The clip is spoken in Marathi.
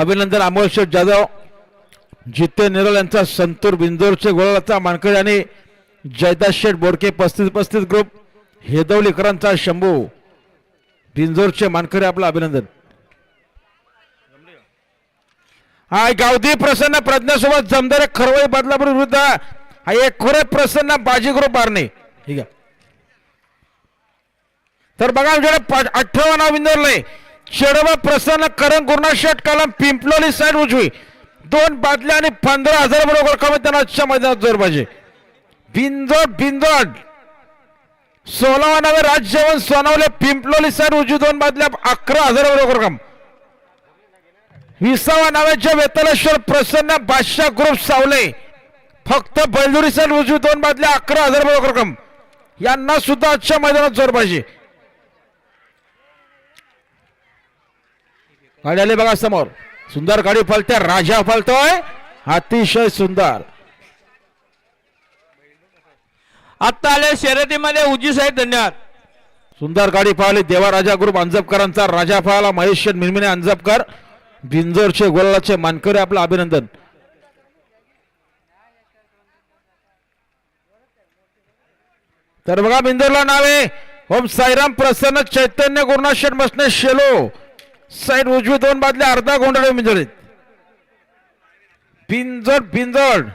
अभिनंदन अमोल शेठ जाधव जिते निरोल यांचा संतूर बिंदोरचे गोळाचा मानकरी आणि जयदास शेठ बोडके पस्तीस पस्तीस ग्रुप हेदवलीकरांचा शंभू. बिंजोरचे मानकरी आपलं अभिनंदन. हा गावदी प्रसन्न प्रज्ञासोबत जमदारे खरवई बदलापूर विरुद्ध हा एक खोरे प्रसन्न बाजी ग्रुप बारणे ठीक आहे. तर बघा आमच्याकडे अठ्ठावन्न बिंदोरले. शेडोबा प्रसन्न करण गुरुनाथ शेठ कलम पिंपलोली साईड उजवी. दोन बादल्या आणि पंधरा हजार बरोबर कमी त्यांना आजच्या मैदानात जोर पाहिजे बिंदोड बिंदोड सोलावा नावे राजजेवण सोनावले पिंपलोली साईड उजवी दोन बादल्या अकरा हजार बरोबर कम. विसावा नावाचे वेतलेश्वर प्रसन्न बादशाह ग्रुप सावले. फक्त बैलुरी साईड उजवी दोन बादल्या अकरा हजार बरोबर रक्कम यांना सुद्धा आजच्या मैदानात जोर पाहिजे गाडी आली बघा समोर. सुंदर गाडी फलते राजा फलतोय अतिशय सुंदर. आत्ता आले शर्यतीमध्ये उजी साहेब धन्यवाद. सुंदर गाडी पाहिली देवा राजा ग्रुप अंजपकरांचा राजा पाहला महेश मिनमिने अंजपकर बिंजोरचे गोलाचे मानकरी आपलं अभिनंदन. तर बघा बिंदोरला नावे. ओम साईराम प्रसन्न चैतन्य गुरुनाथ शेठ बसणे शेलो. साईड उजवी दोन बादल्या अर्धा गोंधळ मिंजळीत. पिंजड पिंजड